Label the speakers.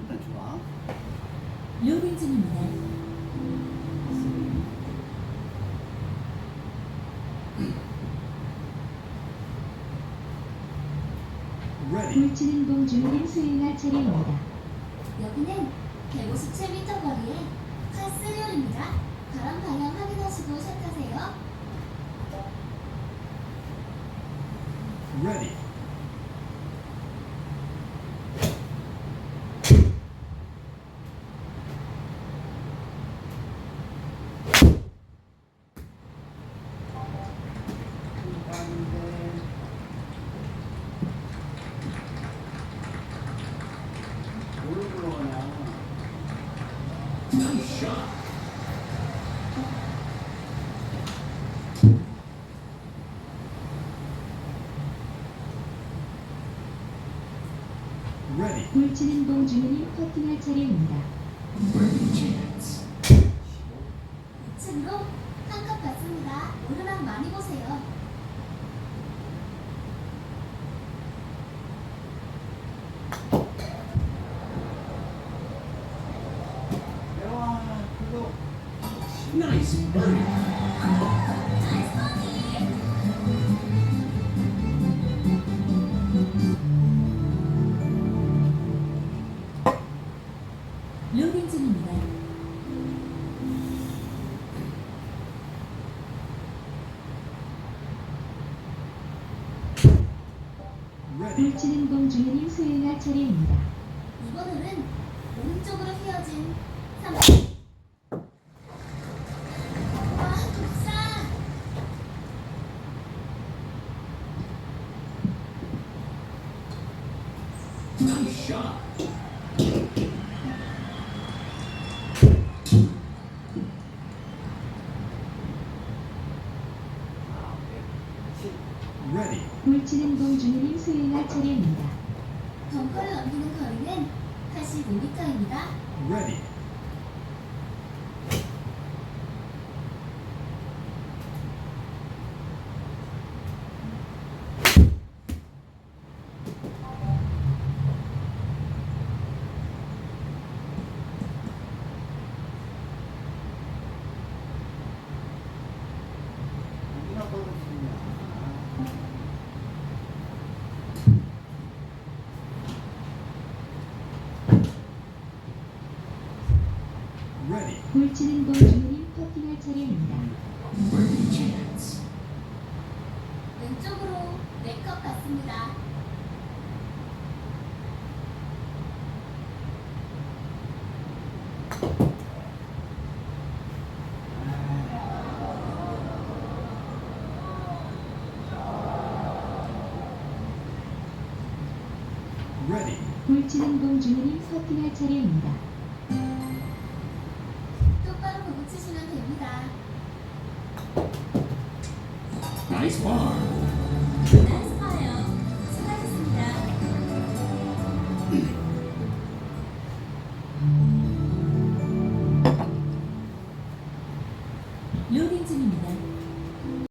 Speaker 1: 일단 좋아.
Speaker 2: 로딩 중입니다.
Speaker 3: 물치는 공 주인님 수행할 차례입니다.
Speaker 2: 여기는 157m 거리의 카스리올입니다. 바람 방향 확인하시고 샷 하세요.
Speaker 4: Ready.
Speaker 3: 공 주인님 퍼팅할 차례입니다.
Speaker 4: Ready chance.
Speaker 2: 우측으로 한컵 받습니다. 오르막 많이 보세요.
Speaker 4: Nice birdie.
Speaker 2: 로딩 중입니다.
Speaker 4: Ready.
Speaker 3: 물치는 공 주인님 수행할 차례입니다.
Speaker 2: 이번 홀은 오른쪽으로 휘어진
Speaker 4: shot. Ready.
Speaker 3: 물치는 공 주인님 수행할 차례입니다.
Speaker 2: 벙커를 넘기는 거리는 85m입니다.
Speaker 4: Ready.
Speaker 3: 공 주인님 퍼팅할 차례입니다.
Speaker 2: 왼쪽으로 4컵 받습니다.
Speaker 4: Ready.
Speaker 3: 물치는 공 주인님 퍼팅할 차례입니다.
Speaker 4: Nice bar.